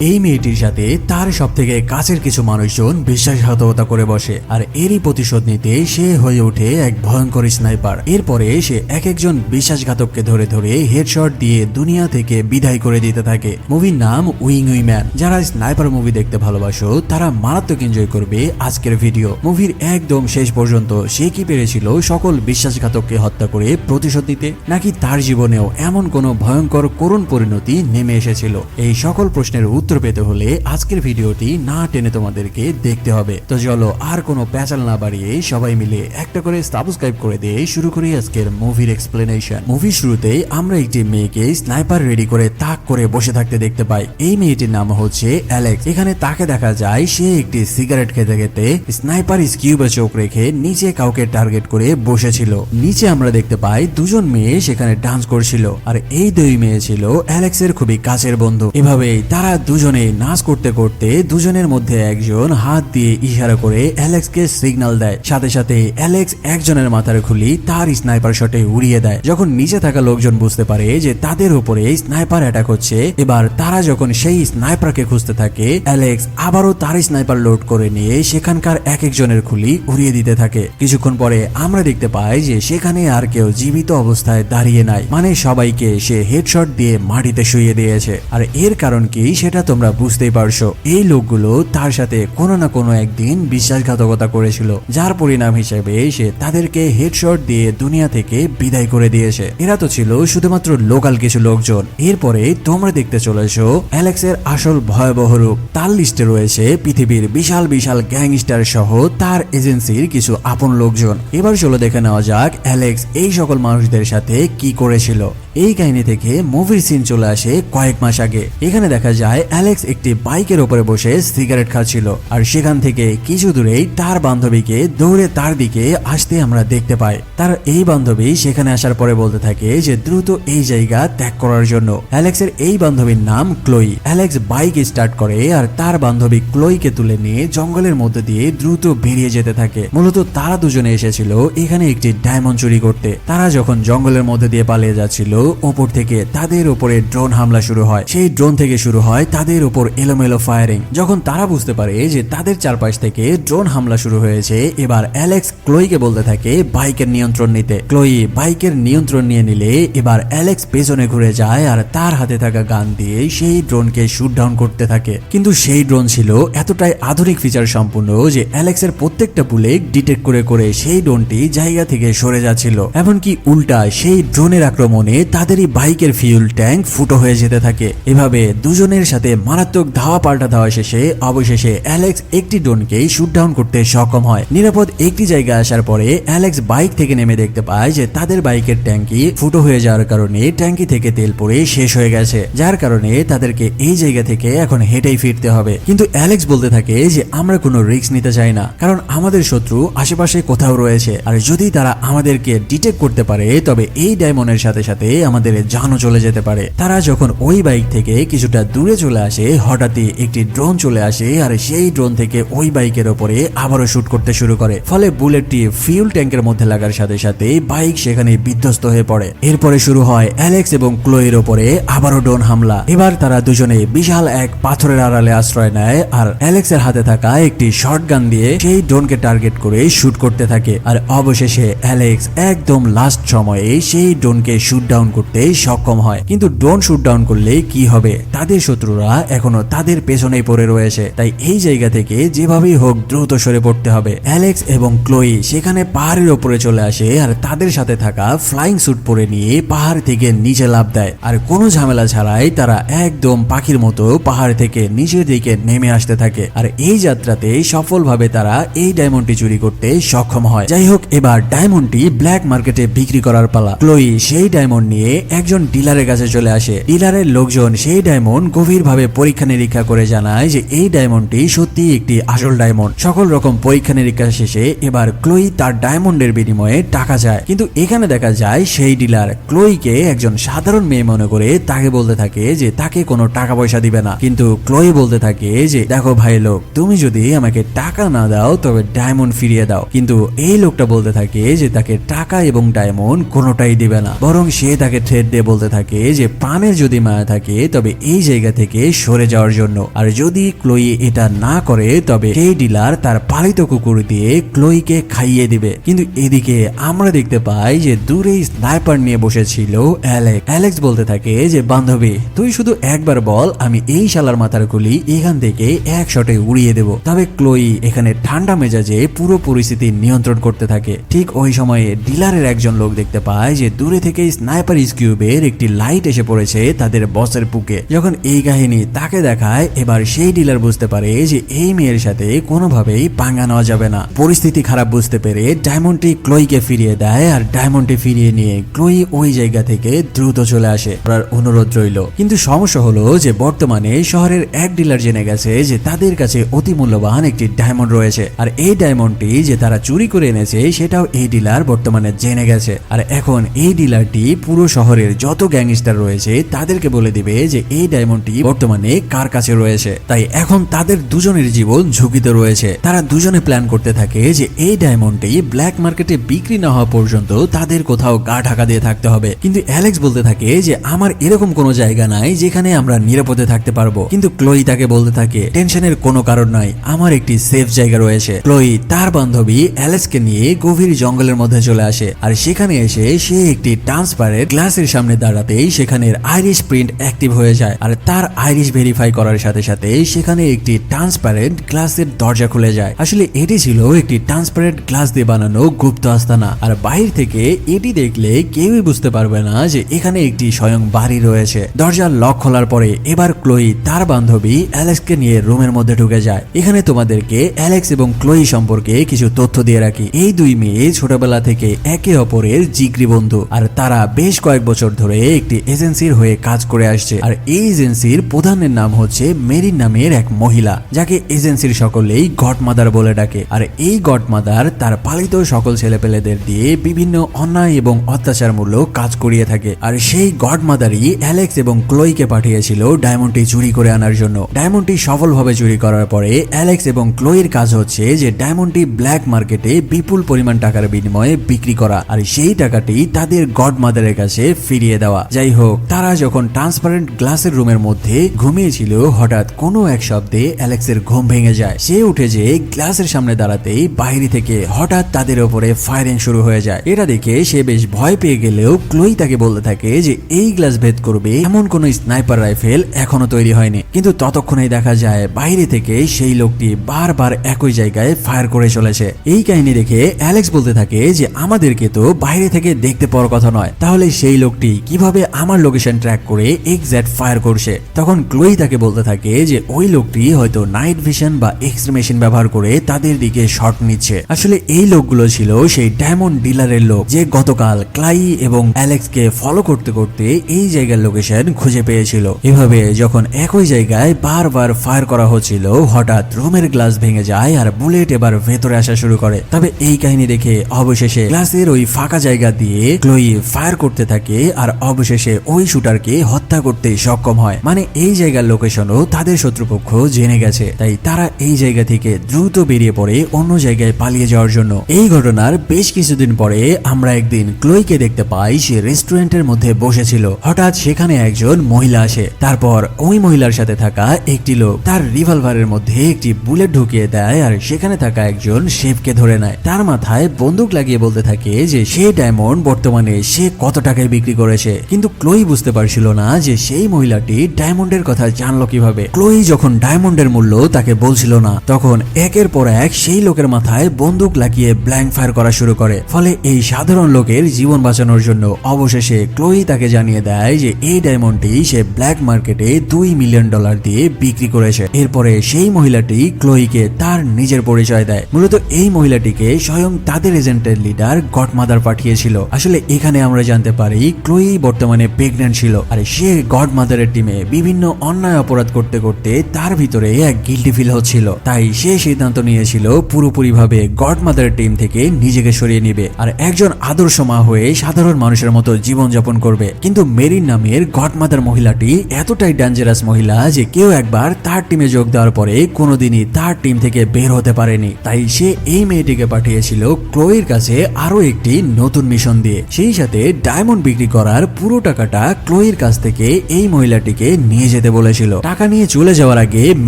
এই মেয়েটির সাথে তার সব থেকে কাছের কিছু মানুষজন বিশ্বাসঘাতকতা করে বসে, আর এরই প্রতিশোধ নিতে সে হয়ে ওঠে এক ভয়ঙ্কর স্নাইপার। এরপরে সে এক একজন বিশ্বাসঘাতককে ধরে ধরে হেডশট দিয়ে দুনিয়া থেকে বিদায় করে দিতে থাকে। মুভির নাম উইং উই ম্যান। যারা স্নাইপার মুভি দেখতে ভালোবাসো, তারা মারাত্মক এনজয় করবে আজকের ভিডিও। মুভির একদম শেষ পর্যন্ত সে কি পেরেছিল সকল বিশ্বাসঘাতককে হত্যা করে প্রতিশোধ নিতে? নাকি তার জীবনেও এমন কোনো ভয়ঙ্কর করুণ পরিণতি নেমে এসেছিল? এই সকল প্রশ্নের উত্তর পেতে হলে আজকের ভিডিওটি না টেনে তোমাদেরকে দেখতে হবে। তো চলো, আর কোনো প্যাচাল না বাড়িয়ে সবাই মিলে একটা করে সাবস্ক্রাইব করে দিয়ে শুরু করি আজকের মুভির এক্সপ্লেনেশন মুভির শুরুতেই আমরা একটি মেয়েকে স্নাইপার রেডি করে তাক করে বসে থাকতে দেখতে পাই। এই মেয়েটির নাম হচ্ছে অ্যালেক্স এখানে তাকে দেখা যায়, সে একটি সিগারেট খেতে খেতে স্নাইপার স্কিউবে চোখ রেখে নিচে কাউকে টার্গেট করে বসেছিল। নিচে আমরা দেখতে পাই, দুজন মেয়ে সেখানে ডান্স করছিল। আর এই দুই মেয়ে ছিল অ্যালেক্সের খুবই কাছের বন্ধু। এভাবেই তারা দুজনে নাচ করতে করতে দুজনের মধ্যে একজন হাত দিয়ে ইশারা করে অ্যালেক্সকে সিগন্যাল দেয়। সাথে সাথে অ্যালেক্স একজনের মাথার খুলি তার স্নাইপার শটে উড়িয়ে দেয়। যখন নিচে থাকা লোকজন বুঝতে পারে যে তাদের উপরে স্নাইপার অ্যাটাক হচ্ছে, এবার তারা যখন সেই স্নাইপারকে খুঁজতে থাকে, অ্যালেক্স আবারও তার স্নাইপার লোড করে নিয়ে সেখানকার এক একজনের খুলি উড়িয়ে দিতে থাকে। কিছুক্ষণ পরে আমরা দেখতে পাই যে সেখানে আর কেউ জীবিত অবস্থায় দাঁড়িয়ে নাই। মানে সবাইকে সে হেডশট দিয়ে মাটিতে শুয়ে দিয়েছে। আর এর কারণ কি সেটা তোমরা বুঝতেই পারছ, এই লোকগুলো তার সাথে কোনো না কোনো একদিন বিশ্বাসঘাতকতা করেছিল, যার পরিণাম হিসেবে সে তাদেরকে হেডশট দিয়ে দুনিয়া থেকে বিদায় করে দিয়েছে। এরা তো ছিল শুধুমাত্র লোকাল কিছু লোকজন। এরপরে তোমরা দেখতে চলেছো, অ্যালেক্সের আসল ভয়াবহ রূপ। তার লিস্টে রয়েছে পৃথিবীর বিশাল বিশাল গ্যাংস্টার সহ তার এজেন্সির কিছু আপন লোকজন। এবার চলো দেখে নেওয়া যাক, অ্যালেক্স এই সকল মানুষদের সাথে কি করেছিল। এই কাহিনী থেকে মুভির সিন চলে আসে কয়েক মাস আগে। এখানে দেখা যায় অ্যালেক্স একটি বাইকের উপরে বসে সিগারেট খাচ্ছিল। আর সেখান থেকে কিছু দূরেই তার বান্ধবীকে দৌড়ে তার দিকে আসতে আমরা দেখতে পাই। তার এই বান্ধবী সেখানে আসার পরে বলতে থাকে যে, দ্রুত এই জায়গা ত্যাগ করার জন্য। অ্যালেক্সের এই বান্ধবীর নাম ক্লোই অ্যালেক্স বাইক স্টার্ট করে আর তার বান্ধবী ক্লোইকে তুলে নিয়ে জঙ্গলের মধ্যে দিয়ে দ্রুত বেরিয়ে যেতে থাকে। মূলত তারা দুজনে এসেছিল এখানে একটি ডায়মন্ড চুরি করতে। তারা যখন জঙ্গলের মধ্যে দিয়ে পালিয়ে যাচ্ছিল ওপর থেকে তাদের উপরে ড্রোন হামলা শুরু হয়। সেই ড্রোন থেকে শুরু হয় তাদের উপর এলোমেলো ফায়ারিং। যখন তারা বুঝতে পারে যে তাদের চারপাশ থেকে ড্রোন হামলা শুরু হয়েছে, এবার অ্যালেক্স ক্লোইকে বলতে থাকে, বাইকের নিয়ন্ত্রণ নিতে। ক্লোই বাইকের নিয়ন্ত্রণ নিয়ে নিলে এবার অ্যালেক্স পেছনে ঘুরে যায় আর তার হাতে থাকা গান দিয়ে সেই ড্রোনকে শুট ডাউন করতে থাকে। কিন্তু সেই ড্রোন ছিল এতটাই আধুনিক ফিচার সম্পূর্ণ যে অ্যালেক্সের প্রত্যেকটা বুলেট ডিটেক্ট করে করে সেই ড্রোনটি জায়গা থেকে সরে যাচ্ছিল। এমনকি উল্টা সেই ড্রোনের আক্রমণে তাদেরই বাইকের ফিউল ট্যাঙ্ক ফুটো হয়ে যেতে থাকে। এভাবে দুজনের সাথে মারাত্মক ধাওয়া পাল্টা ধাওয়া শেষে অবশেষে অ্যালেক্স একটি ড্রোনকে শুট ডাউন করতে সক্ষম হয়। নিরাপদ একটি জায়গায় আসার পরে অ্যালেক্স বাইক থেকে নেমে দেখতে পায় যে তাদের বাইকের ট্যাঙ্কি ফুটো হয়ে যাওয়ার কারণে ট্যাঙ্কি থেকে তেল পড়ে শেষ হয়ে গেছে। যার কারণে তাদেরকে এই জায়গা থেকে এখন হেঁটেই ফিরতে হবে। কিন্তু অ্যালেক্স বলতে থাকে যে আমরা কোনো রিস্ক নিতে চাই না, কারণ আমাদের শত্রু আশেপাশে কোথাও রয়েছে। আর যদি তারা আমাদেরকে ডিটেক্ট করতে পারে, তবে এই ডায়মন্ডের সাথে সাথে আমাদের জানও চলে যেতে পারে। তারা যখন ওই বাইক থেকে কিছুটা দূরে চলে আসে, হঠাৎই একটি ড্রোন চলে আসে আর সেই ড্রোন থেকে ওই বাইকের ওপরে আবারও শুট করতে শুরু করে। ফলে বুলেটটি ফিউল ট্যাঙ্কের মধ্যে লাগার সাথে সাথে বাইক সেখানে বিধ্বস্ত হয়ে পড়ে। এরপরে শুরু হয় অ্যালেক্স এবং ক্লোয়ের ওপরে আবারও ড্রোন হামলা। এবার তারা দুজনে বিশাল এক পাথরের আড়ালে আশ্রয় নেয় আর অ্যালেক্সের হাতে থাকা একটি শর্ট গান দিয়ে সেই ড্রোনকে টার্গেট করে শুট করতে থাকে। আর অবশেষে অ্যালেক্স একদম লাস্ট সময়ে সেই ড্রোনকে শুট ডাউন করতে সক্ষম হয়। কিন্তু ড্রোন শুট ডাউন করলে কি হবে? তাদের শত্রুরা এখনও তাদের পেছনেই পড়ে রয়েছে। তাই এই জায়গা থেকে যেভাবেই হোক দ্রুত সরে পড়তে হবে। অ্যালেক্স এবং ক্লোই সেখানে পাহাড়ের ওপরে চলে আসে আর তাদের সাথে থাকা ফ্লাইং স্যুট পরে নিয়ে পাহাড় থেকে নিচে লাভ দেয়। আর কোনো ঝামেলা ছাড়াই তারা একদম পাখির মতো পাহাড় থেকে নিচের দিকে নেমে আসতে থাকে। আর এই যাত্রাতে সফলভাবে তারা এই ডায়মন্ডটি চুরি করতে সক্ষম হয়। যাই হোক, এবার ডায়মন্ডটি ব্ল্যাক মার্কেটে বিক্রি করার পালা। ক্লোই সেই ডায়মন্ড নিয়ে একজন ডিলারের কাছে চলে আসে। ডিলারের লোকজন সেই ডায়মন্ড গভীরভাবে পরীক্ষা নিরীক্ষা করে জানায় যে এই ডায়মন্ডটি সত্যি একটি আসল ডায়মন্ড সকল রকম পরীক্ষা নিরীক্ষা শেষে এবার ক্লোই তার ডায়মন্ডের বিনিময়ে টাকা চায়। কিন্তু এখানে দেখা যায় সেই ডিলার ক্লোইকে একজন সাধারণ মেয়ে মনে করে তাকে বলতে থাকে যে তাকে কোনো টাকা পয়সা দিবে না। কিন্তু ক্লোই বলতে থাকে যে, দেখো ভাই লোক, তুমি যদি আমাকে টাকা না দাও, তবে ডায়মন্ড ফিরিয়ে দাও। কিন্তু এই লোকটা বলতে থাকে যে, তাকে টাকা এবং ডায়মন্ড কোনোটাই দিবে না। বরং সে তাকে তাকে থ্রেড দিয়ে বলতে থাকে যে, প্রাণের যদি মায়া থাকে, তবে এই জায়গা থেকে সরে যাওয়ার জন্য। আর যদি ক্লোই এটা না করে, তবে সেই ডিলার তার পালিত কুকুর দিয়ে ক্লোইকে খাইয়ে দিবে। কিন্তু এদিকে আমরা দেখতে পাই যে, দূরে স্নাইপার নিয়ে বসেছিল অ্যালেক্স। অ্যালেক্স বলতে থাকে যে, বান্ধবী, তুই শুধু একবার বল, আমি এই শালার মাথার গুলি এখান থেকে এক শটে উড়িয়ে দেব। তবে ক্লোই এখানে ঠান্ডা মেজাজে পুরো পরিস্থিতি নিয়ন্ত্রণ করতে থাকে। ঠিক ওই সময়ে ডিলারের একজন লোক দেখতে পায় যে, দূরে থেকে স্নাইপার স্কিউবের একটি লাইট এসে পড়েছে তাদের বসের বুকে। যখন এই কাহিনী তাকে দেখায়, এবার সেই ডিলার বুঝতে পারে যে এই মেয়ের সাথে কোনোভাবেই পাঙ্গা নেওয়া যাবে না। পরিস্থিতি খারাপ বুঝতে পেরে ডায়মন্ডটি ক্লোইকে ফিরিয়ে দেয় আর ডায়মন্ডটি ফিরিয়ে নিয়ে ক্লোই ওই জায়গা থেকে দ্রুত চলে আসে আর অনুরোধ রইল। কিন্তু সমস্যা হলো যে বর্তমানে শহরের এক ডিলার জেনে গেছে যে তাদের কাছে অতি মূল্যবান একটি ডায়মন্ড রয়েছে। আর এই ডায়মন্ডটি যে তারা চুরি করে এনেছে, সেটাও এই ডিলার বর্তমানে জেনে গেছে। আর এখন এই ডিলারটি পুরো শহরের যত গ্যাংস্টার রয়েছে, তাদেরকে বলে দিবে যে এই ডায়মন্ডটি বর্তমানে কার কাছে রয়েছে। তাই এখন তাদের দুজনের জীবন ঝুঁকিতে রয়েছে। তারা দুজনে প্ল্যান করতে থাকে যে এই ডায়মন্ডটি ব্ল্যাক মার্কেটে বিক্রি না হওয়া পর্যন্ত তাদের কোথাও গা ঢাকা দিয়ে থাকতে হবে। কিন্তু অ্যালেক্স বলতে থাকে যে, আমার এরকম কোনো জায়গা নাই যেখানে আমরা নিরাপদে থাকতে পারব। কিন্তু ক্লোই তাকে বলতে থাকে, টেনশনের কোনো কারণ নাই, আমার একটি সেফ জায়গা রয়েছে। ক্লোই তার বান্ধবী অ্যালেক্সকে নিয়ে গভীর জঙ্গলের মধ্যে চলে আসে। আর সেখানে এসে সে একটি ট্রান্সপারেন্ট গ্লাসের সামনে দাঁড়াতেই সেখানের আইরিশ প্রিন্ট অ্যাক্টিভ হয়ে যায়। আর তার আইরিশ ভেরিফাই করার সাথে সাথে সেখানে একটি ট্রান্সপারেন্ট গ্লাসের দরজা খুলে যায়। আসলে এটি ছিল একটি ট্রান্সপারেন্ট গ্লাস দিয়ে বানানো গুপ্ত আস্তানা। আর বাইরে থেকে এটি দেখলে কেউই বুঝতে পারবে না যে এখানে একটি স্বয়ং বাড়ি রয়েছে। দরজার লক খোলার পরে এবার ক্লোই তার বান্ধবী অ্যালেক্সকে নিয়ে রুমের মধ্যে ঢুকে যায়। এখানে তোমাদেরকে অ্যালেক্স এবং ক্লোই সম্পর্কে কিছু তথ্য দিয়ে রাখি। এই দুই মেয়ে ছোটবেলা থেকে একে অপরের জিগরি বন্ধু। আর তারা বেশ কয়েক বছর ধরে একটি এজেন্সির হয়ে কাজ করে আসছে। আর এই এজেন্সির প্রধানের নাম হচ্ছে মেরিন নামের এক মহিলা, যাকে এজেন্সির সকলেই গডমাদার বলে ডাকে। আর এই গডমাদার তার পালিত সকল ছেলেপেলেদের দিয়ে বিভিন্ন অন্যায় এবং অত্যাচারমূলক কাজ করিয়ে থাকে। আর সেই গডমাদারই অ্যালেক্স এবং ক্লোইকে পাঠিয়েছিল ডায়মন্ডটি চুরি করে আনার জন্য। ডায়মন্ডটি সফলভাবে চুরি করার পরে অ্যালেক্স এবং ক্লোইর কাজ হচ্ছে যে ডায়মন্ডটি ব্ল্যাক মার্কেটে বিপুল পরিমাণ টাকার বিনিময়ে বিক্রি করা। আর সেই টাকাটি তাদের গডমাদারের কাছে ফিরিয়ে দেওয়া। যাই হোক তারা যখন ট্রান্সপারেন্ট গ্লাসের রুমের মধ্যে ঘুমিয়েছিল, হঠাৎ কোনো এক শব্দে অ্যালেক্সের ঘুম ভেঙে যায়। সে উঠে যে গ্লাসের সামনে দাঁড়াতেই বাইরে থেকে হঠাৎ তাদের ওপরে ফায়ারিং শুরু হয়ে যায়। এটা দেখে সে বেশ ভয় পেয়ে গেলেও ক্লোই তাকে বলতে থাকে যে, এই গ্লাস ভেদ করবে, এমন কোন স্নাইপার রাইফেল এখনও তৈরি হয়নি। কিন্তু ততক্ষণেই দেখা যায়, বাইরে থেকে সেই লোকটি বারবার একই জায়গায় ফায়ার করে চলেছে। এই কাহিনী দেখে অ্যালেক্স বলতে থাকে যে, আমাদেরকে তো বাইরে থেকে দেখতে পাওয়ার কথা নয়। তাহলে সেই লোকটি কীভাবে আমার লোকেশন ট্র্যাক করে এক্স্যাক্ট ফায়ার করছে? তখন ক্লোই তাকে বলতে থাকে যে, ওই লোকটি হয়তো নাইট ভিশন বা এক্স মেশিন ব্যবহার করে তাদের দিকে শট নিচ্ছে। আসলে এই লোকগুলো ছিল সেই ডায়মন্ড ডিলারের লোক, যে গতকাল ক্লাই এবং অ্যালেক্সকে ফলো করতে করতে এই জায়গার লোকেশন খুঁজে পেয়েছিল। এভাবে যখন একই জায়গায় বারবার ফায়ার করা হচ্ছিল, হঠাৎ রুমের গ্লাস ভেঙে যায় আর বুলেট এবার ভেতরে আসা শুরু করে। তবে এই কাহিনী দেখে অবশেষে গ্লাসের ওই ফাঁকা জায়গা দিয়ে ক্লোই ফায়ার করতে থাকে আর অবশেষে ওই শুটারকে হত্যা করতে সক্ষম হয়। মানে এই জায়গার লোকেশনও তাদের শত্রুপক্ষ জেনে গেছে। তাই তারা এই জায়গা থেকে দ্রুত বেরিয়ে পড়ে অন্য জায়গায় পালিয়ে যাওয়ার জন্য। এই ঘটনার বেশ কিছুদিন পরে আমরা একদিন ক্লোইকে দেখতে পাই সে রেস্টুরেন্টের মধ্যে বসেছিল। হঠাৎ সেখানে একজন মহিলা আসে। তারপর ওই মহিলার সাথে থাকা একটি লোক তার রিভলভারের মধ্যে একটি বুলেট ঢুকিয়ে দেয় আর সেখানে থাকা একজন শেফকে ধরে নেয়। তার মাথায় বন্দুক লাগিয়ে বলতে থাকে যে সে ডায়মন্ড বর্তমানে সে কত টাকায় বিক্রি করেছে। কিন্তু ক্লোই বুঝতে পারছিল না যে সেই মহিলাটি ডায়মন্ডের কথা জানলো কীভাবে। ক্লোই যখন ডায়মন্ডের মূল্য তাকে বলছিল না, তখন একের পর এক সেই লোকের মাথায় বন্দুক লাগিয়ে ব্ল্যাঙ্ক ফায়ার করা শুরু করে। ফলে এই সাধারণ লোকের জীবন বাঁচানোর জন্য অবশেষে ক্লোই তাকে জানিয়ে দেয় যে এই ডায়মন্ডটি সে ব্ল্যাক মার্কেটে দুই মিলিয়ন ডলার দিয়ে বিক্রি করেছে। এরপরে সেই মহিলাটি ক্লোইকে তার নিজের পরিচয় দেয়। মূলত এই মহিলাটিকে স্বয়ং তাদের এজেন্টের লিডার গডমাদার পাঠিয়েছিল। আসলে এখানে আমরা জানতে পারি ক্লোই বর্তমানে প্রেগন্যান্ট ছিল। আর, সে গডমাদারের টিমে বিভিন্ন অন্যায় অপরাধ করতে করতে তার ভিতরে এক গিল্টি ফিল হচ্ছিল। তাই সে সিদ্ধান্ত নিয়েছিল পুরোপুরি পুরোপুরিভাবে গডমাদারের টিম থেকে নিজেকে সরিয়ে নিবে আর একজন আদর্শ মা হয়ে সাধারণ মানুষের মতো জীবনযাপন করবে। কিন্তু মেরিন নামের গডমাদার মহিলাটি এতটাই ডেঞ্জারাস মহিলা যে কেউ একবার তার টিমে যোগ দেওয়ার পরে কোনোদিনই তার টিম থেকে বের হতে পারেনি। তাই সে এই মেয়েটিকে পাঠিয়েছিল ক্লোয়ের কাছে আরও একটি নতুন মিশন দিয়ে। সেই সাথে ডায়মন্ড ডায়মন্ড বিক্রি করার পুরো টাকাটা ক্লোয়ের কাছ থেকে এই মহিলাটিকে নিয়ে যেতে বলেছিল। টাকা নিয়ে চলে যাওয়ার আগে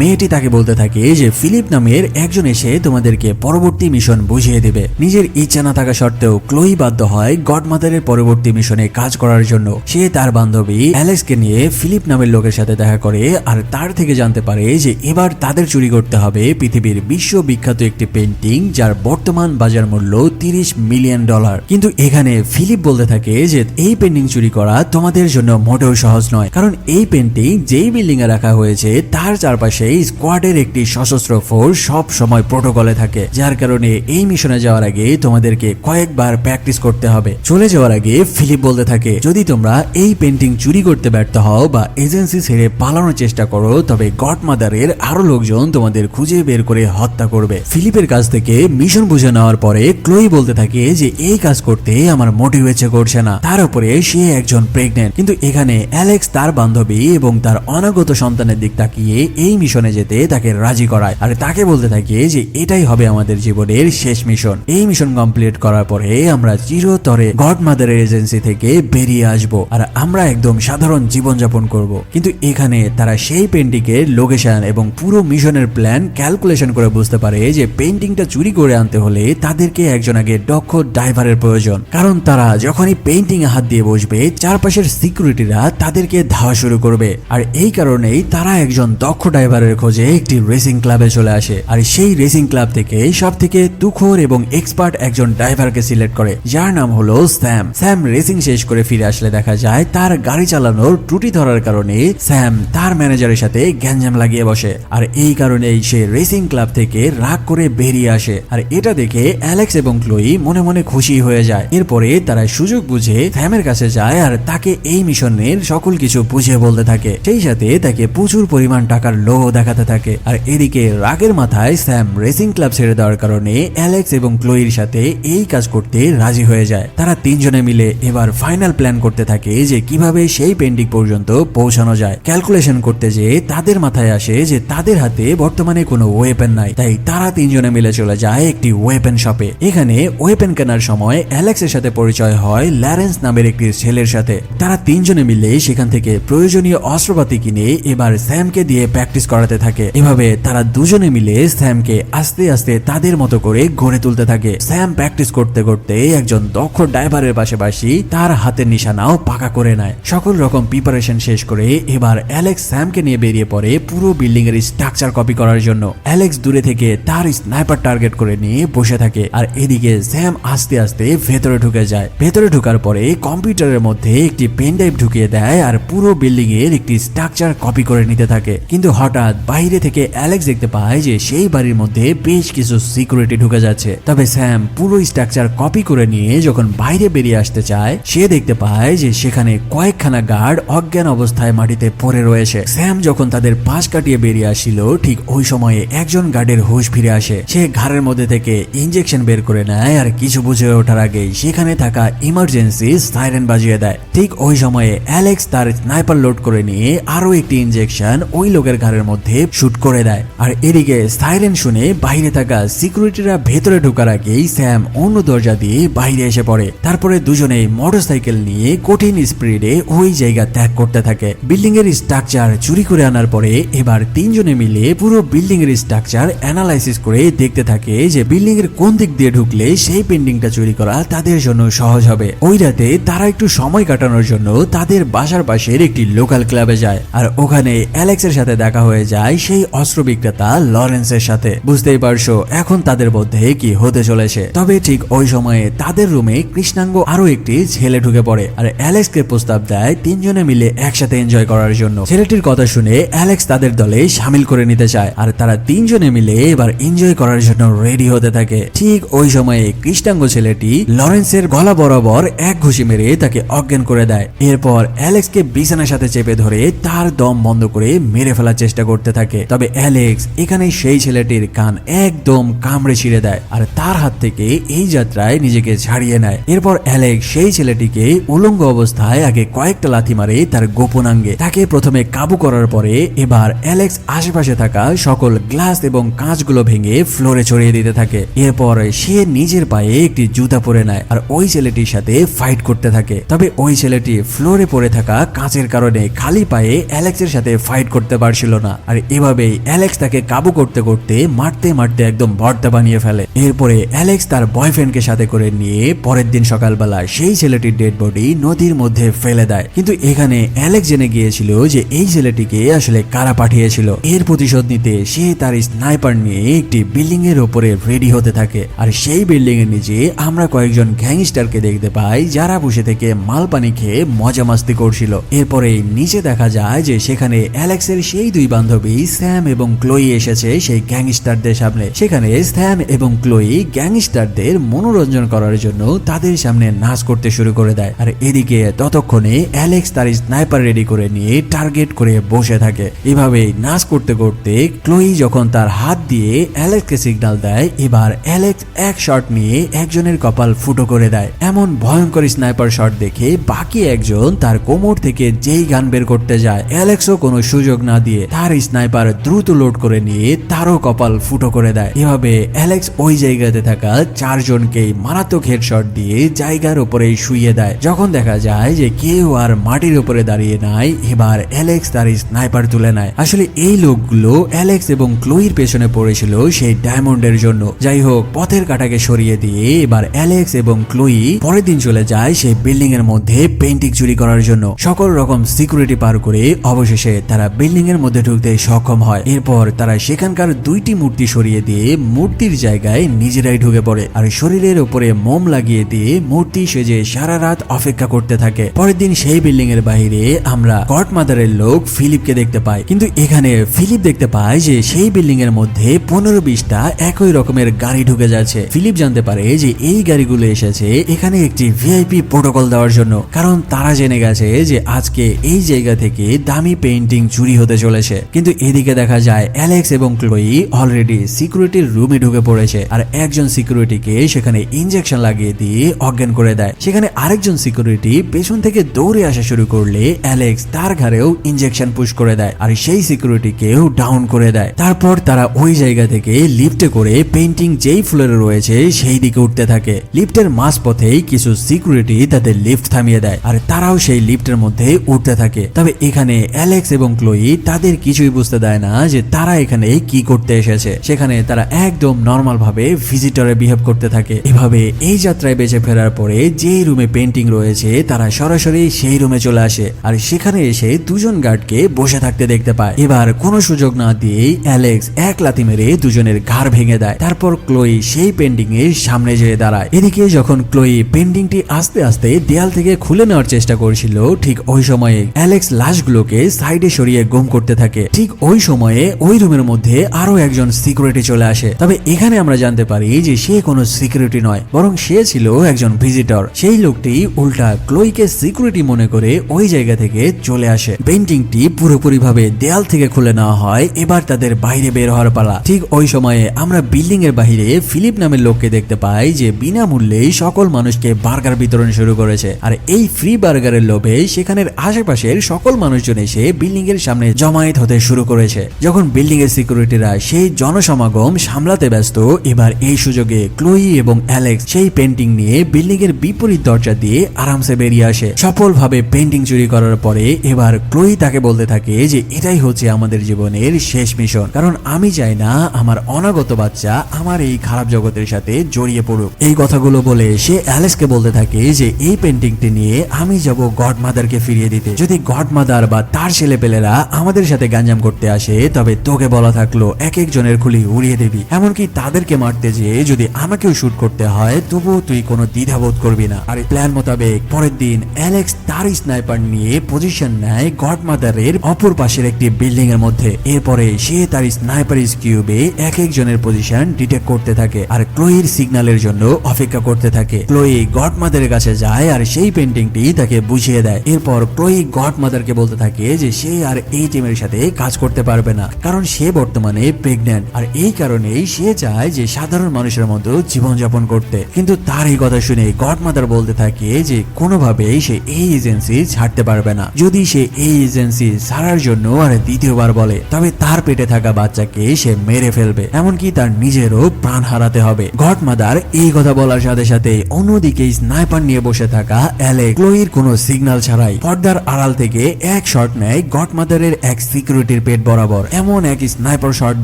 মেয়েটি তাকে বলতে থাকে যে, ফিলিপ নামের একজন এসে তোমাদেরকে পরবর্তী মিশন বুঝিয়ে দেবে। নিজের ইচ্ছা না থাকা সত্ত্বেও ক্লোই বাধ্য হয় গডমাদারের পরবর্তী মিশনে কাজ করার জন্য। সে তার বান্ধবী অ্যালেক্সকে নিয়ে ফিলিপ নামের লোকের সাথে দেখা করে আর তার থেকে জানতে পারে যে, এবার তাদের চুরি করতে হবে পৃথিবীর বিশ্ববিখ্যাত একটি পেন্টিং যার বর্তমান বাজার মূল্য তিরিশ মিলিয়ন ডলার। কিন্তু এখানে ফিলিপ বলতে থাকে যে এই পেন্টিং চুরি করা তোমাদের জন্য মোটেও সহজ নয়। কারণ এই পেন্টিং যেই বিল্ডিং এ রাখা হয়েছে, তার চারপাশে স্কোয়াডের একটি সশস্ত্র ফোর্স সব সময় প্রোটোকলে থাকে। যার কারণে এই মিশনে যাওয়ার আগে তোমাদেরকে কয়েকবার প্র্যাকটিস করতে হবে। চলে যাওয়ার আগে ফিলিপ বলতে থাকে, যদি তোমরা এই পেন্টিং চুরি করতে ব্যর্থ হও বা এজেন্সি ছেড়ে পালানোর চেষ্টা করো, তবে গড মাদারের আরও লোকজন তোমাদের খুঁজে বের করে হত্যা করবে। ফিলিপের কাছ থেকে মিশন বুঝে নেওয়ার পরে ক্লোই বলতে থাকে যে, এই কাজ করতে আমার মোটিভ করছে না। তার উপরে সে একজন প্রেগনেন্ট কিন্তু এখানে অ্যালেক্স তার বান্ধবী এবং তার অনাগত সন্তানের দিক তাকিয়ে এই মিশনে যেতে তাকে রাজি করায়। আর তাকে বলতে থাকে যে, এটাই হবে আমাদের জীবনের শেষ মিশন। এই মিশন কমপ্লিট করার পরে আমরা চিরতরে গড মাদারের এজেন্সি থেকে বেরিয়ে আসব আর আমরা একদম সাধারণ জীবনযাপন করব। কিন্তু এখানে তারা সেই পেন্টিংয়ের লোকেশন এবং পুরো মিশনের প্ল্যান ক্যালকুলেশন করে বুঝতে পারে যে পেন্টিংটা চুরি করে আনতে হলে তাদেরকে একজন আগে দক্ষ ড্রাইভারের প্রয়োজন। কারণ তারা যখনই পেন্টিং হাত দিয়ে বসবে, চারপাশের সিকিউরিটিরা তাদেরকে ধাওয়া শুরু করবে। আর এই কারণেই তারা একজন দক্ষ ড্রাইভারের খোঁজে একটি রেসিং ক্লাবে চলে আসে। আর সেই রেসিং ক্লাব থেকে সব থেকে তুখোর এবং এক্সপার্ট একজন ড্রাইভারকে সিলেক্ট করে, যার নাম হলো স্যাম। স্যাম রেসিং শেষ করে ফিরে আসলে দেখা যায় তার গাড়ি চালানোর ত্রুটি ধরার কারণে স্যাম তার ম্যানেজারের সাথে গ্যাঞ্জাম লাগিয়ে বসে। আর এই কারণেই সে রেসিং ক্লাব থেকে রাগ করে বেরিয়ে আসে। আর এটা দেখে অ্যালেক্স এবং ক্লোই মনে মনে খুশি হয়ে যায়। এরপরে তারা সুযোগ বুঝে স্যামের কাছে যায় আর তাকে এই মিশনের সকল কিছু বুঝিয়ে বলতে থাকে। সেই সাথে তাকে প্রচুর পরিমাণ টাকার লোভ দেখাতে থাকে। আর এদিকে রাগের মাথায় স্যাম রেসিং ক্লাব ছেড়ে দেওয়ার কারণে অ্যালেক্স এবং ক্লোইর সাথে এই কাজ করতে রাজি হয়ে যায়। তারা তিনজনে মিলে এবার ফাইনাল প্ল্যান করতে থাকে যে কীভাবে সেই পেন্ডিং পর্যন্ত পৌঁছানো যায়। ক্যালকুলেশন করতে যে তাদের মাথায় আসে যে তাদের হাতে বর্তমানে কোনো ওয়েপেন নাই। তাই তারা তিনজনে মিলে চলে যায় একটি ওয়েপেন শপে। এখানে ওয়েপেন কেনার সময় অ্যালেক্সের সাথে পরিচয় হয় ল্যারেন্স নামের একটি ছেলের সাথে। তারা তিনজনে মিলে সেখান থেকে প্রয়োজনীয় অস্ত্রপাতি কিনে এবার স্যামকে দিয়ে প্র্যাকটিস করাতে থাকে। এভাবে তারা দুজনে মিলে স্যামকে আস্তে আস্তে তাদের মতো করে গড়ে তুলতে থাকে। স্যাম প্র্যাকটিস করতে করতে একজন দক্ষ ড্রাইভারের পাশাপাশি তার হাতের নিশানাও পাকা করে নেয়। সকল রকম প্রিপারেশন শেষ করে এবার অ্যালেক্স স্যামকে নিয়ে বেরিয়ে পড়ে পুরো বিল্ডিং এর স্ট্রাকচার কপি করার জন্য। অ্যালেক্স দূরে থেকে তার স্নাইপার টার্গেট করে নিয়ে বসে থাকে। আর এদিকে স্যাম আস্তে আস্তে ভেতরে ঢুকে যায়। ভেতরে ঢুকার পরে কম্পিউটারের মধ্যে একটি পেন ড্রাইভ ঢুকিয়ে দেয় আর পুরো বিল্ডিং এর একটি স্ট্রাকচার কপি করে নিতে থাকে। কিন্তু হঠাৎ বাইরে থেকে অ্যালেক্স দেখতে পায় যে সেই বাড়ির মধ্যে বেশ কিছু সিকিউরিটি ঢুকে যাচ্ছে। তবে স্যাম পুরো স্ট্রাকচার কপি করে নিয়ে যখন বাইরে বেরিয়ে আসতে চায়, সে দেখতে পায় যে সেখানে কয়েকখানা গার্ড অজ্ঞান অবস্থায় মাটিতে পড়ে রয়েছে। স্যাম যখন তাদের পাশ কাটিয়ে বেরিয়ে আসছিল ঠিক ওই সময়ে একজন গার্ডের হুশ ফিরে আসে। সে ঘাড়ের মধ্যে থেকে ইঞ্জেকশন বের করে নেয় আর কিছু বুঝে ওঠার আগেই সেখানে থাকা ইমার্জেন্সি সাইরেন বাজিয়ে দেয়। ঠিক ওই সময়ে অ্যালেক্স তার স্নাইপার লোড করে নিয়ে আরও একটি ইঞ্জেকশন ওই লোকের ঘাড়ের মধ্যে শুট করে দেয়। আর এদিকে সাইরেন শুনে বাইরে থাকা সিকিউরিটিরা ভেতরে ঢোকার আগেই স্যাম অন্য দরজা দিয়ে বাইরে এসে পড়ে। তারপরে দুজনেই মোটরসাইকেল নিয়ে কঠিন স্পিডে ওই জায়গা ত্যাগ করতে থাকে। বিল্ডিং এর স্ট্রাকচার চুরি করে আনার পরে এবার তিনজনে মিলে পুরো বিল্ডিং এর স্ট্রাকচার অ্যানালাইসিস করে দেখতে থাকে যে বিল্ডিং এর কোন দিক দিয়ে ঢুকলে সেই পেন্ডিংটা চুরি করা তাদের জন্য সহজ হবে। ওই রাতে তারা একটু সময় কাটানোর জন্য তাদের বাসার পাশের একটি লোকাল ক্লাবে যায়। আর ওখানে অ্যালেক্সের সাথে দেখা হয়ে যায় সেই অস্ত্র বিক্রেতা লরেন্সের সাথে। বুঝতেই পারছ, এখন তাদের মধ্যে কি হতে চলেছে। তবে ঠিক ওই সময়ে তাদের রুমে কৃষ্ণাঙ্গ আরও একটি ছেলে ঢুকে পড়ে। আর অ্যালেক্সকে প্রস্তাব দেয় তিনজনে মিলে একসাথে এনজয় করার জন্য। ছেলেটির কথা শুনে অ্যালেক্স তাদের দলে সামিল করে নিতে চায়। আর তারা তিনজনে মিলে এবার এনজয় করার জন্য রেডি হতে থাকে। ঠিক ওই সময়ে কৃষ্ণাঙ্গ ছেলেটি লরেন্সের গলা বরাবর এক ঘুষি মেরে তাকে অজ্ঞান করে দেয়। এরপর অ্যালেক্সকে বিছানার সাথে চেপে ধরে তার দম বন্ধ করে মেরে ফেলার চেষ্টা করতে থাকে। তবে অ্যালেক্স এখানে সেই ছেলেটির কান একদম কামড়ে ছিঁড়ে দেয় আর তার হাত থেকে এই যাত্রায় নিজেকে ছাড়িয়ে নেয়। এরপর অ্যালেক্স সেই ছেলেটিকে উলঙ্গ অবস্থায় আগে কয়েকটা লাথি মারে তার গোপনাঙ্গে তাকে প্রথমে কাবু করার পরে এবার অ্যালেক্স আশেপাশে থাকা সকল গ্লাস এবং কাঁচগুলো ভেঙে ফ্লোরে ছড়িয়ে দিতে থাকে। এরপর সে নিজের পায়ে একটি জুতা পরে নেয় আর ওই ছেলেটির সাথে ফাইট করতে করতে থাকে। তবে ওই ছেলেটি ফ্লোরে পড়ে থাকা কাঁচের কারণে খালি পায়ে অ্যালেক্সের সাথে ফাইট করতে পারছিল না। আর এভাবেই অ্যালেক্স তাকে কাবু করতে করতে মারতে মারতে একদম ভর্তা বানিয়ে ফেলে। এরপরে অ্যালেক্স তার বয়ফ্রেন্ডকে সাথে করে নিয়ে পরের দিন সকালবেলা সেই ছেলেটির ডেড বডি নদীর মধ্যে ফেলে দেয়। কিন্তু এখানে অ্যালেক্স জেনে গিয়েছিল যে এই ছেলেটিকে আসলে কারা পাঠিয়েছিল। এর প্রতিশোধ নিতে সে তার স্নাইপার নিয়ে একটি বিল্ডিং এর উপরে রেডি হতে থাকে। আর সেই বিল্ডিং এর নিচে আমরা কয়েকজন গ্যাংস্টারকে দেখতে পাই যারা বসে থেকে মাল পানি খেয়ে মজা মাস্তি করছিল। এরপরে নিচে দেখা যায় যে সেখানে অ্যালেক্সের সেই দুই বান্ধবী স্যাম এবং ক্লোই এসেছে সেই গ্যাংস্টারদের সামনে। সেখানে স্যাম এবং ক্লোই গ্যাংস্টারদের মনোরঞ্জন করার জন্য তাদের সামনে নাচ করতে শুরু করে দেয়। আর এদিকে ততক্ষণে অ্যালেক্স তার স্নাইপার রেডি করে নিয়ে টার্গেট করে বসে থাকে। এভাবে নাচ করতে করতে ক্লোই যখন তার হাত দিয়ে অ্যালেক্সকে সিগন্যাল দেয়, এবার অ্যালেক্স এক শট নিয়ে একজনের কপাল ফুটো করে দেয়। এমন ভয়ঙ্কর স্নাইপার শট দেখে বাকি একজন তার কোমর থেকে যেই গান বের করতে যায় অ্যালেক্সও কোনো সুযোগ না দিয়ে তার স্নাইপার দ্রুত লোড করে নিয়ে তারও কপাল ফুটো করে দেয়। এভাবে অ্যালেক্স ওই জায়গাতে থাকা চারজনকেই মারাত্মক হেডশট দিয়ে জায়গার উপরে শুইয়ে দেয়। যখন দেখা যায় যে কেউ আর মাটির উপরে দাঁড়িয়ে নাই, এবার অ্যালেক্স তার স্নাইপার তুলে নেয়। আসলে এই লোকগুলো অ্যালেক্স এবং ক্লোইর পেছনে পড়েছিল সেই ডায়মন্ডের জন্য। যাই হোক, পথের কাটাকে সরিয়ে দিয়ে এবার অ্যালেক্স এবং ক্লোই পরের দিন চলে যায় সেই বিল্ডিং এর মধ্যে পেন্টিং চুরি করার জন্য সকল রকম সিকিউরিটি পার করে অবশেষে তারা বিল্ডিং এর মধ্যে ঢুকতে সক্ষম হয়। এরপর তারা সেখানকার দুইটি মূর্তি সরিয়ে দিয়ে মূর্তির জায়গায় নিজেরাই ঢুকে পড়ে আর শরীরের উপরে মোম লাগিয়ে দিয়ে মূর্তি সেজে সারা রাত অপেক্ষা করতে থাকে। পরের দিন সেই বিল্ডিং এর বাইরে আমরা গড মাদারের লোক ফিলিপকে দেখতে পাই। কিন্তু এখানে ফিলিপ দেখতে পায় যে সেই বিল্ডিং এর মধ্যে পনেরো বিশটা একই রকমের গাড়ি ঢুকে যাচ্ছে। ফিলিপ জানতে পারে যে এই গাড়িগুলো এসেছে এখানে একটি ভিআইপি প্রোটোকল দেওয়ার জন্য। কারণ তারা জেনে গেছে যে আজকে এই জায়গা থেকে দামি পেইন্টিং চুরি হতে চলেছে। কিন্তু এদিকে দেখা যায় অ্যালেক্স এবং ক্লোই অলরেডি সিকিউরিটির রুমে ঢুকে পড়েছে। আর একজন সিকিউরিটিকে সেখানে ইনজেকশন লাগিয়ে দিয়ে অজ্ঞান করে দেয়। সেখানে আরেকজন সিকিউরিটি পেছন থেকে দৌড়ে আসা শুরু করলে অ্যালেক্স তার ঘাড়েও ইনজেকশন পুশ করে দেয়। আর সেই সিকিউরিটিকেও ডাউন করে দেয়। তারপর তারা ওই জায়গা থেকে লিফটে করে পেইন্টিং যেই ফ্লোরে রয়েছে, সেই দিকে উঠতে থাকে। লিফটের মাঝ পথেই কিছু সিকিউরিটি তাদের লিফট থামিয়ে দেয়। আর তারাও সেই লিফটের মধ্যে উঠতে থাকে। তবে এখানে অ্যালেক্স এবং ক্লোই তাদের কিছুই বুঝতে দেয় না যে তারা এখানে কি করতে এসেছে। সেখানে তারা একদম নর্মাল ভাবে ভিজিটরে বিহেভ করতে থাকে। এভাবে এই যাত্রায় বেঁচে ফেরার পরে যেই রুমে পেন্টিং রয়েছে, তারা সরাসরি সেই রুমে চলে আসে। আর সেখানে এসে দুজন গার্ডকে বসে থাকতে দেখতে পায়। এবার কোনো সুযোগ না দিয়েই অ্যালেক্স এক লাথি মেরে দুজনের ঘাড় ভেঙে দেয়। তারপর ক্লোই সেই পেন্টিং এর সামনে যেয়ে দাঁড়ায়। এদিকে যখন ক্লোই পেন্টিংটি আস্তে আস্তে দেয়াল থেকে খুলে নেওয়ার চেষ্টা করছিল। ঠিক ওই সময়ে অ্যালেক্স লাশগুলোকে সাইডে সরিয়ে গুম করতে থাকে। ঠিক ওই সময়ে ওই রুমের মধ্যে আরও একজন সিকিউরিটি চলে আসে। তবে এখানে আমরা জানতে পারি যে সে কোনো সিকিউরিটি নয়, বরং সে ছিল একজন ভিজিটর। সেই লোকটি উল্টা ক্লোইকে সিকিউরিটি মনে করে ওই জায়গা থেকে চলে আসে। পেন্টিংটি পুরোপুরি ভাবে দেয়াল থেকে খুলে নেওয়া হয়, এবার তাদের বাইরে বের হওয়ার পালা। ঠিক ওই সময়ে আমরা বিল্ডিং এর বাইরে ফিলিপ নামের লোককে দেখতে পাই যে বিনামূল্যেই সকল মানুষকে বার্গার বিতরণ শুরু করেছে। আর এই ফ্রি বার্গারের লোভে সেখানের আশেপাশের সকল মানুষজন এসে বিল্ডিং এর সামনে জমায়েত হতে শুরু করেছে। যখন বিল্ডিং এর সিকিউরিটিরা সেই জনসমাগম সামলাতে ব্যস্ত, এবার এই সুযোগে ক্লোই এবং অ্যালেক্স সেই পেন্টিং নিয়ে বিল্ডিং এর বিপরীত দরজা দিয়ে আরামসে বেরিয়ে আসে। সফলভাবে পেন্টিং চুরি করার পরে এবার ক্লোই তাকে বলতে থাকে যে, এটাই হচ্ছে আমাদের জীবনের শেষ মিশন কারণ আমি চাই না আমার অনাগত বাচ্চা আমার এই খারাপ জগতের সাথে জড়িয়ে পড়ুক। এই কথাগুলো বলে সে অ্যালেক্সকে বলতে থাকে যে এই পেন্টিংটি নিয়ে আমি যাব গড মাদারকে ফিরিয়ে দিতে। যদি গড মাদার বা তার ছেলেপেলেরা আমাদের সাথে গাঞ্জাম করতে আসে, তবে তোকে বলা থাকল, এক একজনের খুলি উড়িয়ে দিবি। এমনকি তাদেরকে মারতে যেয়ে যদি আমাকেও শুট করতে হয়, তবুও তুই কোনো দ্বিধাবোধ করবি না। আর প্ল্যান মোতাবেক পরের দিন অ্যালেক্স তার স্নাইপার নিয়ে পজিশন নেয় গড মাদারের অপর পাশের একটি বিল্ডিং এর মধ্যে। এরপরে সে তার স্নাইপার কিউবে এক একজনের পজিশন ডিটেক্ট করতে থাকে আর ক্লোইর সিগন্যালের জন্য অপেক্ষা করতে থাকে। ক্লোয়ে গড মাদারের কাছে যায় আর সেই পেন্টিংটি তাকে বুঝিয়ে দেয়। এরপর ক্লোই গড মাদারকে বলতে থাকে যে সে আর এই টিমের সাথে কাজ করতে পারবে না, কারণ সে বর্তমানে প্রেগন্যান্ট আর এই কারণেই সে চায় যে সাধারণ মানুষের মতো জীবনযাপন করতে। কিন্তু তার এই কথা শুনে গড মাদার বলতে থাকে যে কোনোভাবেই সে এই এজেন্সি ছাড়তে পারবে না। যদি সে এই এজেন্সি ছাড়ার জন্য আর দ্বিতীয়বার বলে, তবে তার পেটে থাকা বাচ্চাকে সে মেরে ফেলবে। এমনকি তার নিজেরও প্রাণ হারাতে হবে। গড মাদার এই কথা বলার সাথে সাথে অন্যদিকে স্নাইপার নিয়ে বসে থাকা অ্যালেক ক্লোইর কোনো সিগন্যাল ছাড়াই পর্দার আড়াল থেকে এক শট নেয় গডমাদারের এক সিকিউরিটির পেট বরাবর। এমন এক স্নাইপার শট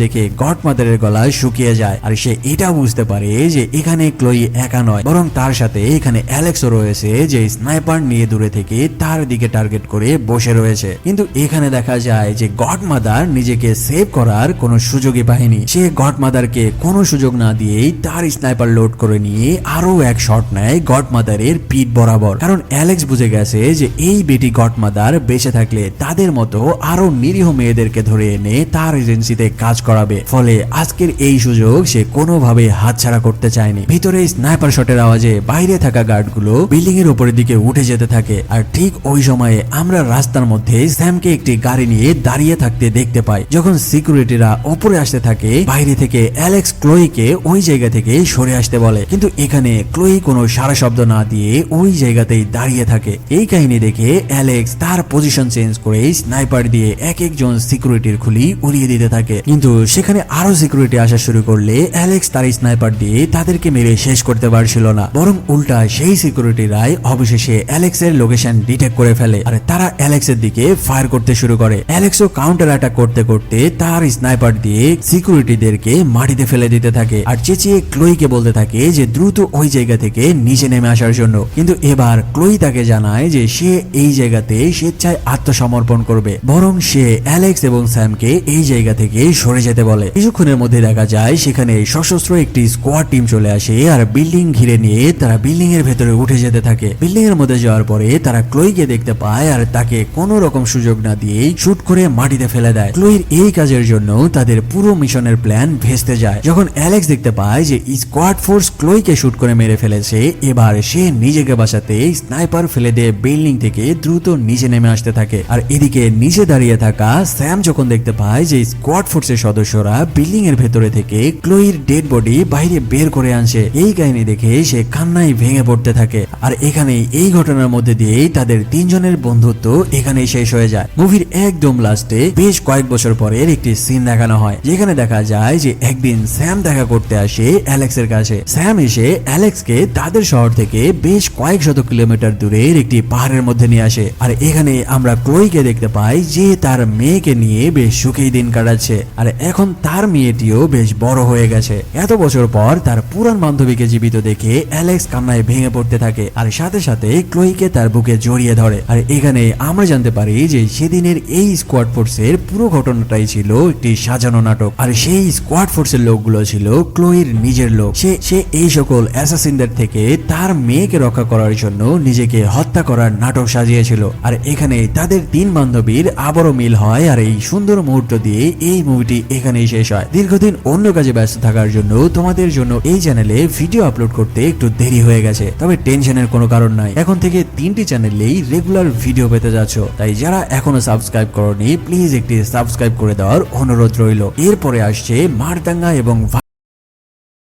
দেখে গডমাদারের গলা শুকিয়ে যায়। আর সে এটা বুঝতে পারে যে এখানে ক্লোই একা নয়, বরং তার সাথে এখানে অ্যালেক্সও রয়েছে যে স্নাইপার নিয়ে দূরে থেকে তার দিকে টার্গেট করে বসে রয়েছে। কিন্তু এখানে দেখা যায় যে গডমাদার নিজেকে সেভ করার কোনো সুযোগই পায়নি। সে গডমাদারকে কোনো সুযোগ না দিয়েই তার স্নাইপার লোড করে নিয়ে আরও এক শট নেয় গডমাদারের পিঠ বরাবর। কারণ অ্যালেক্স বুঝে গেছে যে এই বেটি গডমাদার বেঁচে থাকলে তাদের মতো আরও নিরীহ মেয়েদেরকে ধরে এনে তার এজেন্সিতে কাজ করাবে। ফলে আজকের এই সুযোগ সে কোনোভাবে হাতছাড়া করতে চায়নি। ভিতরে স্নাইপার শটের আওয়াজে বাইরে থাকা গার্ডগুলো বিল্ডিং এর উপরের দিকে উঠে যেতে থাকে। আর ঠিক ওই সময়ে আমরা রাস্তার মধ্যে স্যামকে একটি গাড়ি নিয়ে দাঁড়িয়ে থাকতে দেখতে পাই। যখন সিকিউরিটিরা উপরে আসতে থাকে, বাইরে থেকে অ্যালেক্স ক্লোইকে ওই জায়গা থেকে সরে আসতে বলে। কিন্তু এখানে ক্লোই কোনো সারা শব্দ না দিয়ে ওই জায়গাতেই দাঁড়িয়ে থাকে। এই কাহিনী দেখে অ্যালেক্স তার পজিশন চেঞ্জ করে স্নাইপার দিয়ে এক একজন সিকিউরিটির খুলি উড়িয়ে দিতে থাকে। কিন্তু সেখানে আরও সিকিউরিটি আসা শুরু করলে অ্যালেক্স তার স্নাইপার দিয়ে তাদেরকে মেরে শেষ করতে পারছিল না। বরং উল্টা সেই সিকিউরিটিরাই অবশেষে অ্যালেক্সের লোকেশন ডিটেক্ট করে ফেলে আর তারা অ্যালেক্সের দিকে ফায়ার করতে শুরু করে। অ্যালেক্সও কাউন্টার অ্যাটাক করতে করতে তার স্নাইপার দিয়ে সিকিউরিটিদেরকে মাটিতে ফেলে দিতে থাকে। আর চেঁচিয়ে ক্লোইকে বলতে থাকে যে দ্রুত ওই জায়গা থেকে নিচে নেমে আসার জন্য। কিন্তু এবার ক্লোই তাকে জানায় যে সে এই জায়গাতে স্বেচ্ছায় আত্মসমর্পণ করবে। বরং সে অ্যালেক্স এবং স্যামকে এই জায়গা থেকে সরে যেতে বলে। কিছুক্ষণের মধ্যে দেখা যায় সেখানে সশস্ত্র একটি স্কোয়াড টিম চলে আসে আর বিল্ডিং ঘিরে নিয়ে তারা বিল্ডিং এর ভেতরে উঠে যেতে থাকে। বিল্ডিং এর মধ্যে যাওয়ার পরে তারা ক্লোইকে দেখতে পায় আর তাকে কোনো রকম সুযোগ না দিয়েই শুট করে মাটিতে ফেলে দেয়। ক্লোইর এই কাজের জন্য তাদের পুরো মিশনের প্ল্যান ভেস্তে যায়। যখন অ্যালেক্স দেখতে পায় যে স্কোয়াড ফোর্স ক্লোইকে শুট করে মেরে ফেলেছে, এবার সে নিজেকে বাঁচাতে স্নাইপার ফেলে দিয়ে বিল্ডিং থেকে দ্রুত নিচে নেমে আসতে থাকে। আর এদিকে নিচে দাঁড়িয়ে থাকা স্যাম যখন দেখতে পায় যে স্কোয়াড ফোর্সের সদস্যরা বিল্ডিং এর ভেতরে থেকে ক্লোইর ডেড বডি বাইরে বের করে আনছে, এই কাহিনী দেখে সে কান্নায় ভেঙে পড়তে থাকে। আর এখানে এই ঘটনার মধ্যে দিয়েই তাদের তিনজনের বন্ধুত্ব এখানেই শেষ হয়ে যায়। মুভির একদম লাস্টে বেশ কয়েক বছর পরের একটি সিন দেখানো হয়, যেখানে দেখা যায় যে একদিন স্যাম দেখা করতে আসে অ্যালেক্সের কাছে। স্যাম এসে অ্যালেক্সকে তাদের শহর থেকে বেশ কয়েক শত কিলোমিটার দূরের একটি পাহাড়ের মধ্যে নিয়ে আসে। আর এখানে আমরা ক্লোইকে দেখতে পাই যে তার মেয়েকে নিয়ে বেশ সুখেই দিন কাটাচ্ছে। আর এখন তার মেয়েটিও বেশ বড় হয়ে গেছে। এত বছর পর তার পুরান বান্ধবীকে জীবিত দেখে অ্যালেক্স কান্নায় ভেঙে পড়তে থাকে। আর সাথে সাথে ক্লোইকে তার বুকে জড়িয়ে ধরে। আর এখানে আমরা জানতে পারি যে সেদিনের এই স্কোয়াড ফোর্সের পুরো ঘটনাটাই ছিল একটি সাজানো নাটক। আর সেই স্কোয়াড ফোর্সের লোকগুলো ছিল ক্লোইর নিজের লোক। সে সে এই সকল অ্যাসাসিনদের থেকে তার মেয়েকে রক্ষা করার জন্য নিজেকে হত্যা করার নাটক সাজিয়েছিল। আর এখানে তাদের তিন বান্ধবীর আবারও মিল হয় আর এই সুন্দর মুহূর্ত দিয়ে এই মুভিটি এখানেই শেষ হয়। দীর্ঘদিন অন্য কাজে ব্যস্ত থাকার জন্য তোমাদের জন্য এই চ্যানেলে ভিডিও আপলোড করতে একটু দেরি হয়ে গেছে। তবে টেনশনের কোনো কারণ নাই। এখন থেকে তিনটি চ্যানেলেই রেগুলার ভিডিও পেতে যাচ্ছ। তাই যারা এখনও সাবস্ক্রাইব করনি, প্লিজ একটি সাবস্ক্রাইব করে দেওয়ার অনুরোধ রইল। এরপরে আসছে মারদাঙ্গা এবং